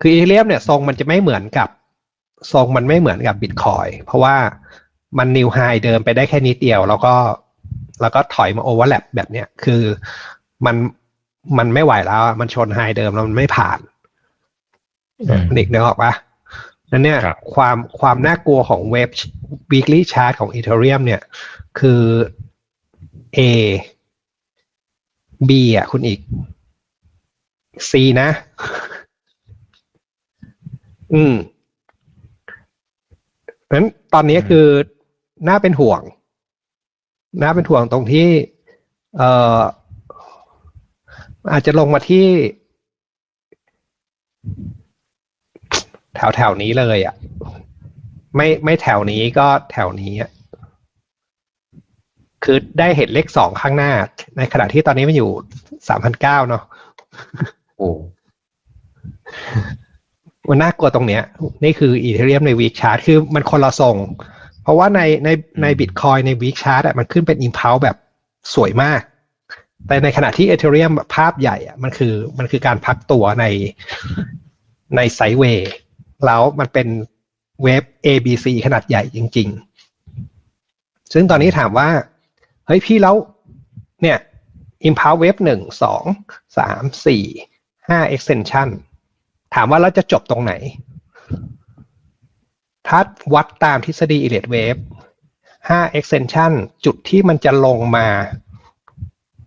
คืออีเทเรียมเนี่ยทรงมันจะไม่เหมือนกับทรงมันไม่เหมือนกับบิตคอยเพราะว่ามันนิวไฮเดินไปได้แค่นิดเดียว แล้วก็แล้วก็ถอยมาโอเวอร์แลปแบบเนี้ยคือมันมันไม่ไหวแล้วอะมันชนไฮเดิมแล้วมันไม่ผ่านอืมเด็กนึกออกปะนั่นเนี่ยครับความความน่ากลัวของเว็บ weekly chart ของ Ethereum เนี่ย คือ A B อะคุณอีก C นะ อืมนั้นตอนนี้คือน่าเป็นห่วง น่าเป็นห่วงตรงที่ เอ่อ อาจจะลงมาที่ แถวแถวๆนี้เลยอะ ไม่ไม่แถวนี้ก็แถวนี้อะคือได้เห็นเลขสองข้างหน้า ในขณะที่ตอนนี้มันอยู่สามพันเก้าเนาะโอ้ มันน่ากลัวตรงเนี้ย นี่คืออีเทเรียมในวีคชาร์ตคือมันคนละทรงเพราะว่าในในในบิตคอยในวีคชาร์ตอะมันขึ้นเป็นอิมพ l ลแบบสวยมาก แต่ในขณะที่เอเทเรียมภาพใหญ่อะมันคือมันคือการพักตัวในในไซด์เวย์แล้วมันเป็นเวฟ ABC ขนาดใหญ่จริง ๆ ซึ่งตอนนี้ถามว่า เฮ้ยพี่แล้วเนี่ย Impulse Wave หนึ่งสองสามสี่ห้า extension ถามว่าเราจะจบตรงไหน ถ้าวัดตามทฤษฎี Elliott Wave ห้า extension จุดที่มันจะลงมา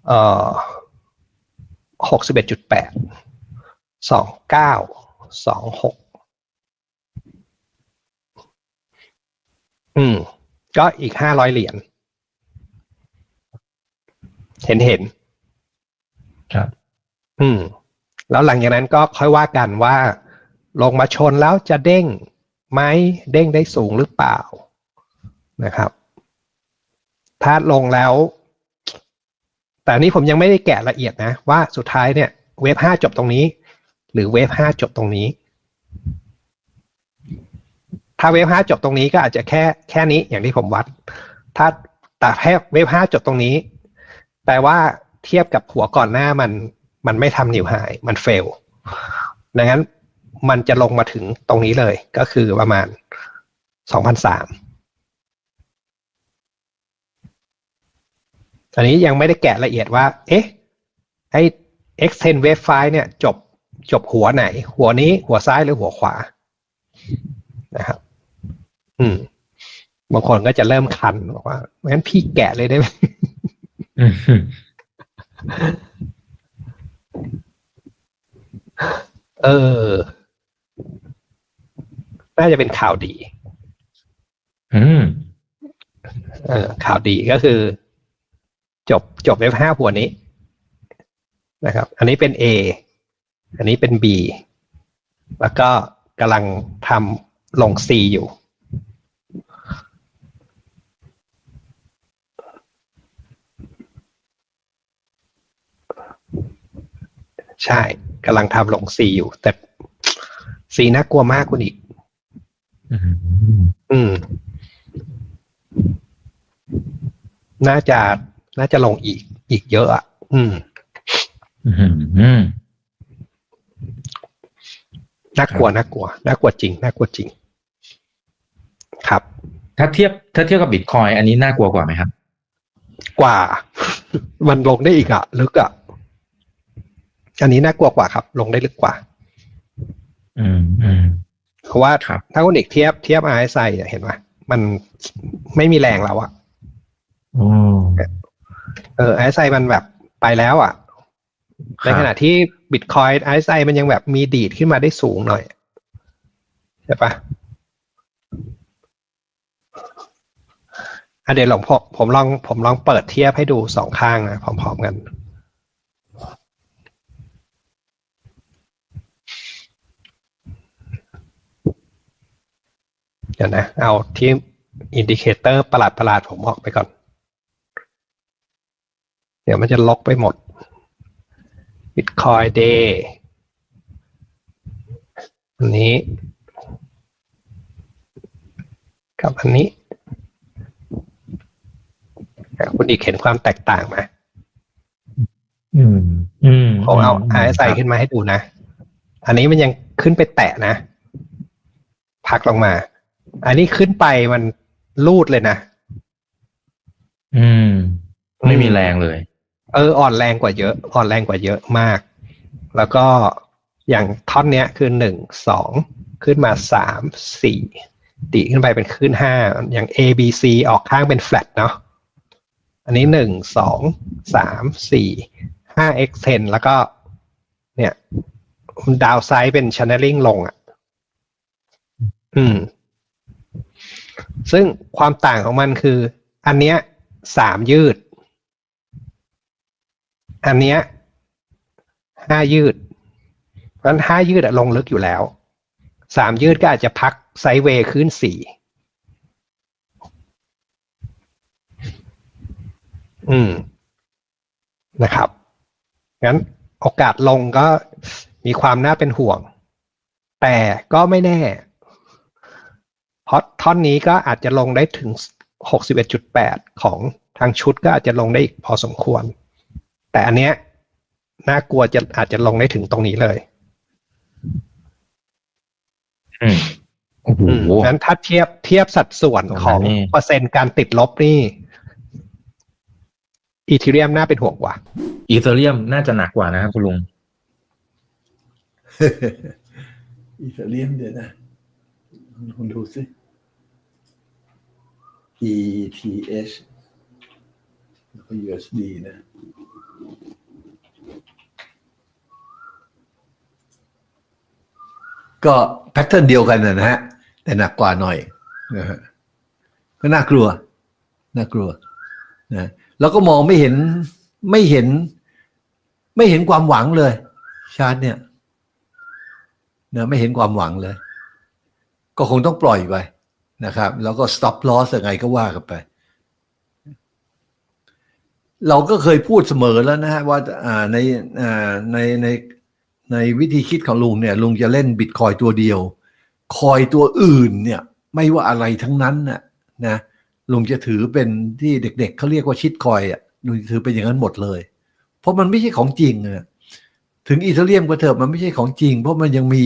เอ่อหกสิบเอ็ดจุดแปดสองเก้าสองหกอืม ก็อีกห้าร้อยเหรียญ เห็นเห็น ครับ อืม แล้วหลังจากนั้นก็ค่อยว่ากันว่า ลงมาชนแล้วจะเด้งไหมเด้งได้สูงหรือเปล่านะครับ ถ้าลงแล้ว แต่นนี้ผมยังไม่ได้แกะละเอียดนะ ว่าสุดท้ายเนี่ยเวฟห้าจบตรงนี้ หรือเวฟห้าจบตรงนี้ ถ้าเวฟห้าจบตรงนี้ก็อาจจะแค่แค่นี้อย่างที่ผมวัด ถ้าแต่แค่เวฟห้าจบตรงนี้แปลว่าเทียบกับหัวก่อนหน้ามัน มันไม่ทำนิวไฮมันเฟลดังนั้นมันจะลงมาถึงตรงนี้เลยก็คือประมาณสองพันสามอันนี้ยังไม่ได้แกะละเอียดว่า เอ๊ะไอ้ extend wave file เนี่ยจบจบหัวไหน หัวนี้หัวซ้ายหรือหัวขวานะครับ อืม บางคนก็จะเริ่มคันบอกว่างั้นพี่แกะเลยได้ไหม เออ น่าจะเป็นข่าวดี อืมเออข่าวดีก็คือ จบจบเว็บห้าหัวนี้นะครับ อันนี้เป็น A อันนี้เป็น B แล้วก็กำลังทำลง C อยู่ ใช่ กำลังทำลง C อยู่ แต่ C น่ากลัวมากคุณอีกอืมอืม น่าจะน่าจะลงอีก อีกเยอะอะอืมอืมอืมน่ากลัวน่ากลัวน่ากลัวจริงน่ากลัวจริง ครับ ถ้าเทียบ ถ้าเทียบกับบิตคอยอันนี้น่ากลัวกว่าไหมครับ กว่า มันลงได้อีกอะลึกอะ อันนี้น่ากลัวกว่าครับ ลงได้ลึกกว่า อืมอืมเพราะว่าครับถ้าคุณเอกเทียบเทียบ RSI เนี่ยเห็นไหมมันไม่มีแรงแล้วอะโอ้เออ RSI มันแบบไปแล้วอะในขณะที่บิตคอยน์ไอซ์ไอมันยังแบบมีดีดขึ้นมาได้สูงหน่อยใช่ปะอะเดี๋ยวหลวงผมผมลองผมลองเปิดเทียบให้ดูสองข้างนะพร้อมๆกัน เดี๋ยวนะ เอาที่อินดิเคเตอร์ประหลาดประหลาดๆผมออกไปก่อน เดี๋ยวมันจะล็อกไปหมด Bitcoin Day อันนี้ กับอันนี้อะคุณอีกเห็นความแตกต่างไหมอืม อืมผมเอา RSI ขึ้นมาให้ดูนะ อันนี้มันยังขึ้นไปแตะนะ พักลงมา อันนี้ขึ้นไปมันลูดเลยนะ อืม ไม่มีแรงเลย เออ อ่อนแรงกว่าเยอะ อ่อนแรงกว่าเยอะมาก แล้วก็อย่างท่อนเนี้ยคือหนึ่งสองขึ้นมาสามสี่ดีขึ้นไปเป็นขึ้นห้าอย่าง A B C ออกข้างเป็น flat เนาะอันนี้หนึ่งสองสามสี่ห้า x 10แล้วก็ เนี่ยดาวไซด์เป็น channeling ลงอะ อืม ซึ่งความต่างของมันคือ อันเนี้ยสามยืด อันเนี้ยห้ายืด เพราะฉะนั้นห้ายืดอะลงลึกอยู่แล้วสามยืดก็อาจจะพักไซเวย์ขึ้นสี่อืมนะครับ งั้นโอกาสลงก็มีความน่าเป็นห่วง แต่ก็ไม่แน่ เพราะท่อนนี้ก็อาจจะลงได้ถึง 61.8 ของทางชุดก็อาจจะลงได้อีกพอสมควร แต่อันเนี้ยน่ากลัวจะอาจจะลงได้ถึงตรงนี้เลยอืมโอ้โหอืมงั้นถ้าเทียบเทียบสัดส่วนตรงนั้นของนี่เปอร์เซ็นต์การติดลบนี่อีทีเรียมน่าเป็นห่วงกว่า อีเธอเรียมน่าจะหนักกว่านะครับคุณลุง อีเธอเรียมเดี๋ยวนะ คุณดูสิ ETH แล้วก็ USD นะก็แพทเทิร์นเดียวกันนะนะฮะ แต่หนักกว่าหน่อยนะฮะก็น่ากลัว น่ากลัวนะแล้วก็มองไม่เห็นไม่เห็น ไม่เห็นความหวังเลย ชาร์ตเนี่ยนะไม่เห็นความหวังเลย ก็คงต้องปล่อยไปนะครับ แล้วก็ stop loss ยังไงก็ว่ากันไป เราก็เคยพูดเสมอแล้วนะฮะว่าในในในในวิธีคิดของลุงเนี่ยลุงจะเล่นบิตคอยตัวเดียว คอยตัวอื่นเนี่ย ไม่ว่าอะไรทั้งนั้นนะนะลุงจะถือเป็นที่เด็กๆเขาเรียกว่าชิดคอยอะลุงถือเป็นอย่างนั้นหมดเลย เพราะมันไม่ใช่ของจริงนะ ถึงอีเทเรียมก็เถอะมันไม่ใช่ของจริง เพราะมันยังมี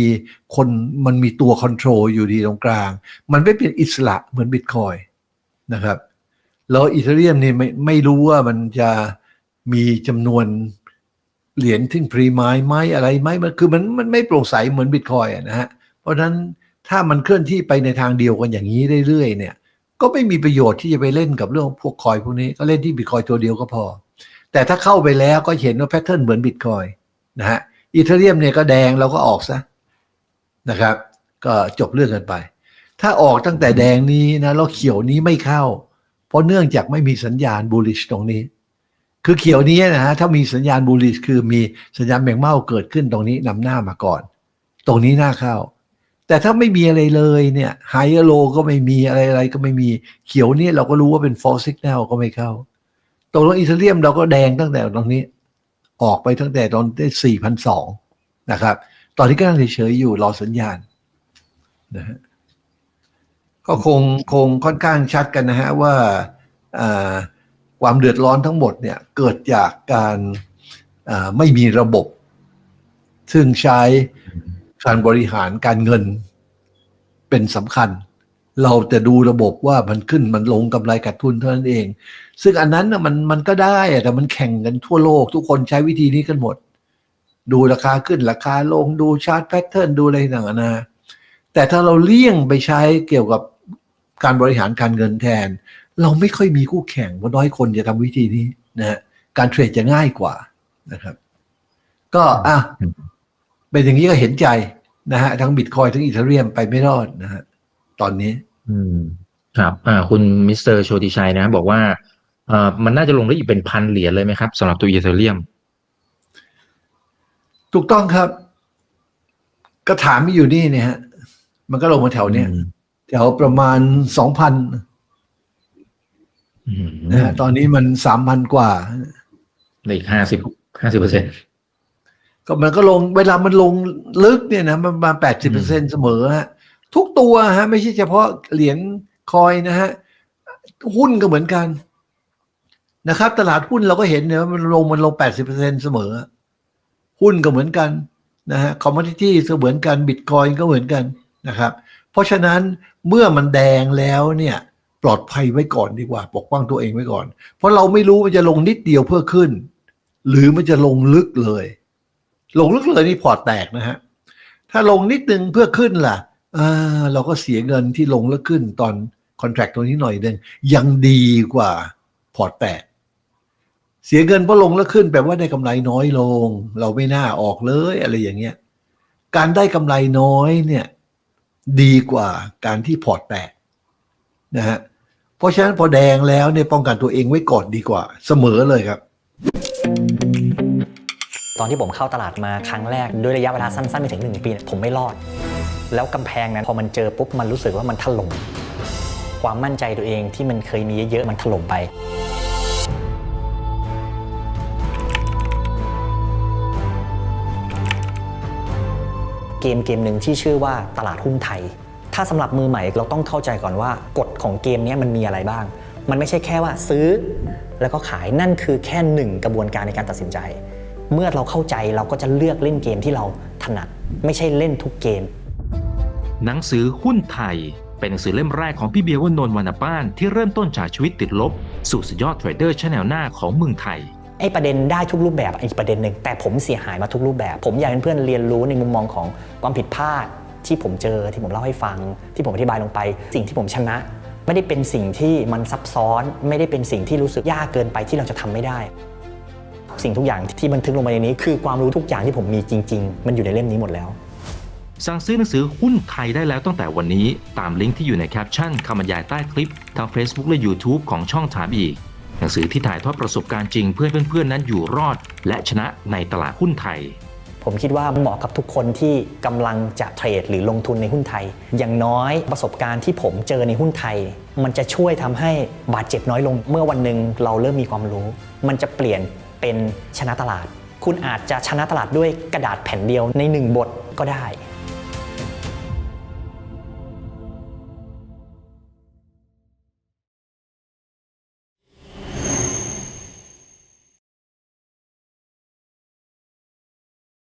คนมันมีตัวคอนโทรลอยู่ดีตรงกลาง มันไม่เป็นอิสระเหมือนบิตคอยนะครับแล้วอีเทเรียมนี่ไม่ไม่รู้ว่ามันจะมีจำนวนเหรียญที่พรีไมายไหมอะไรไหมมันคือมันมันไม่โปร่งใสเหมือนบิตคอยนะฮะเพราะฉะนั้นถ้ามันเคลื่อนที่ไปในทางเดียวกันอย่างนี้เรื่อยๆเนี่ย ก็ไม่มีประโยชน์ที่จะไปเล่นกับเรื่องพวกคอยพวกนี้ก็เล่นที่บิตคอยตัวเดียวก็พอ แต่ถ้าเข้าไปแล้วก็เห็นว่าแพทเทิร์นเหมือนบิตคอย นะฮะอีเทเรียมเนี่ยก็แดงเราก็ออกซะนะครับ ก็จบเรื่องกันไป ถ้าออกตั้งแต่แดงนี้นะแล้วเขียวนี้ไม่เข้า เพราะเนื่องจากไม่มีสัญญาณ bullish ตรงนี้ คือเขียวนี้นะฮะถ้ามีสัญญาณ bullish คือมีสัญญาณแมงเม่าเกิดขึ้นตรงนี้นำหน้ามาก่อน ตรงนี้น่าเข้า แต่ถ้าไม่มีอะไรเลยเนี่ยไฮโลก็ไม่มีอะไรอะไรก็ไม่มีเขียวนี่เราก็รู้ว่าเป็น false signal ก็ไม่เข้าตรงอีเทเรียมเราก็แดงตั้งแต่ตรงนี้ ออกไปตั้งแต่ตอนได้สี่พันสองนะครับ ตอนนี้ก็ยังเฉยๆอยู่รอสัญญาณนะฮะก็คงคงค่อนข้างชัดกันนะฮะว่าความเดือดร้อนทั้งหมดเนี่ยเกิดจากการไม่มีระบบ ซึ่งใช้การบริหารการเงินเป็นสำคัญ เราจะดูระบบว่ามันขึ้นมันลงกำไรขาดทุนเท่านั้นเอง ซึ่งอันนั้นนะมันมันก็ได้อะแต่มันแข่งกันทั่วโลก ทุกคนใช้วิธีนี้กันหมด ดูราคาขึ้นราคาลงดูชาร์ตแพทเทิร์นดูอะไรต่างๆนะแต่ถ้าเราเลี่ยงไปใช้เกี่ยวกับการบริหารการเงินแทน เราไม่ค่อยมีคู่แข่งเพราะน้อยคนจะทำวิธีนี้นะฮะการเทรดจะง่ายกว่านะครับ ก็อะเป็นอย่างนี้ก็เห็นใจนะฮะทั้งบิตคอยทั้งอีเทเรียมไปไม่รอดนะฮะ ตอนนี้ อืม ครับ อ่า คุณมิสเตอร์โชติชัยนะ บอกว่าเอ่อมันน่าจะลงได้อีกเป็นพันเหรียญเลยไหมครับสำหรับตัวอีเธอเรียม ถูกต้องครับก็ถามอยู่นี่เนี่ยฮะ มันก็ลงมาแถวเนี้ยอืม แถวประมาณสองพันอืมนะฮะตอนนี้มันสามพันกว่าเหลืออีกห้าสิบห้าสิบเปอร์เซ็นต์ ก็มันก็ลงเวลามันลงลึกเนี่ยนะมันมาแปดสิบเปอร์เซ็นเสมอฮะ ทุกตัวฮะไม่ใช่เฉพาะเหรียญคอยนะฮะหุ้นก็เหมือนกันนะครับ ตลาดหุ้นเราก็เห็นเนี่ยว่ามันลงมันลงแปดสิบเปอร์เซ็นเสมอ หุ้นก็เหมือนกันนะฮะคอมม o ดิตี้ก็เหมือนกันบิตคอยก็เหมือนกันนะครับ เพราะฉะนั้นเมื่อมันแดงแล้วเนี่ยปลอดภัยไว้ก่อนดีกว่า ปกป้องตัวเองไว้ก่อน เพราะเราไม่รู้มันจะลงนิดเดียวเพื่อขึ้น หรือมันจะลงลึกเลย ลงลึกเลยนี่พอร์ตแตกนะฮะถ้าลงนิดนึงเพื่อขึ้นล่ะ เราก็เสียเงินที่ลงแล้วขึ้นตอนคอนแท c t ตัวนี้หน่อยหนึงยังดีกว่าพอร์ตแตกเสียเงินเพราะลงแล้วขึ้นแปลว่าได้กำไรน้อยลง เราไม่น่าออกเลยอะไรอย่างเงี้ยการได้กำไรน้อยเนี่ยดีกว่าการที่พอร์ตแตกนะฮะเพราะฉะนั้นพอแดงแล้วเนี่ยป้องกันตัวเองไว้ก่อนดีกว่า เสมอเลยครับตอนที่ผมเข้าตลาดมาครั้งแรกด้วยระยะเวลาสั้นๆไม่ถึง 1 ปีเนี่ยผมไม่รอด แล้วกำแพงนั้นพอมันเจอปุ๊บมันรู้สึกว่ามันถล่มความมั่นใจตัวเองที่มันเคยมีเยอะๆมันถล่มไป เกมเกมหนึ่งที่ชื่อว่าตลาดหุ้นไทย ถ้าสำหรับมือใหม่เราต้องเข้าใจก่อนว่ากฎของเกมนี้มันมีอะไรบ้าง มันไม่ใช่แค่ว่าซื้อ แล้วก็ขายนั่นคือแค่หนึ่งกระบวนการในการตัดสินใจ เมื่อเราเข้าใจเราก็จะเลือกเล่นเกมที่เราถนัด ไม่ใช่เล่นทุกเกม หนังสือหุ้นไทย เป็นหนังสือเล่มแรกของพี่เบียร์วนนท์วรรณป้านที่เริ่มต้นจากชีวิตติดลบ สู่สุดยอดเทรดเดอร์ชั้นแนวหน้าของเมืองไทยไอ้ประเด็นได้ทุกรูปแบบอีกประเด็นหนึ่งแต่ผมเสียหายมาทุกรูปแบบ ผมอยากให้เพื่อนเรียนรู้ในมุมมองของความผิดพลาดที่ผมเจอที่ผมเล่าให้ฟัง ที่ผมอธิบายลงไป สิ่งที่ผมชนะ ไม่ได้เป็นสิ่งที่มันซับซ้อน ไม่ได้เป็นสิ่งที่รู้สึกยากเกินไปที่เราจะทำไม่ได้ สิ่งทุกอย่างที่บันทึกลงไปในนี้ คือความรู้ทุกอย่างที่ผมมีจริง ๆ มันอยู่ในเล่มนี้หมดแล้ว สั่งซื้อหนังสือหุ้นไทยได้แล้วตั้งแต่วันนี้ ตามลิงก์ที่อยู่ในแคปชั่นคำบรรยายใต้คลิปทาง Facebook และ YouTube ของช่องถามอีก หนังสือที่ถ่ายทอดประสบการณ์จริงเพื่อให้เพื่อนๆนั้นอยู่รอด และชนะในตลาดหุ้นไทย ผมคิดว่าเหมาะกับทุกคนที่กำลังจะเทรดหรือลงทุนในหุ้นไทย อย่างน้อยประสบการณ์ที่ผมเจอในหุ้นไทย มันจะช่วยทำให้บาดเจ็บน้อยลง เมื่อวันหนึ่งเราเริ่มมีความรู้ มันจะเปลี่ยนเป็นชนะตลาด คุณอาจจะชนะตลาดด้วยกระดาษแผ่นเดียวในหนึ่งบทก็ได้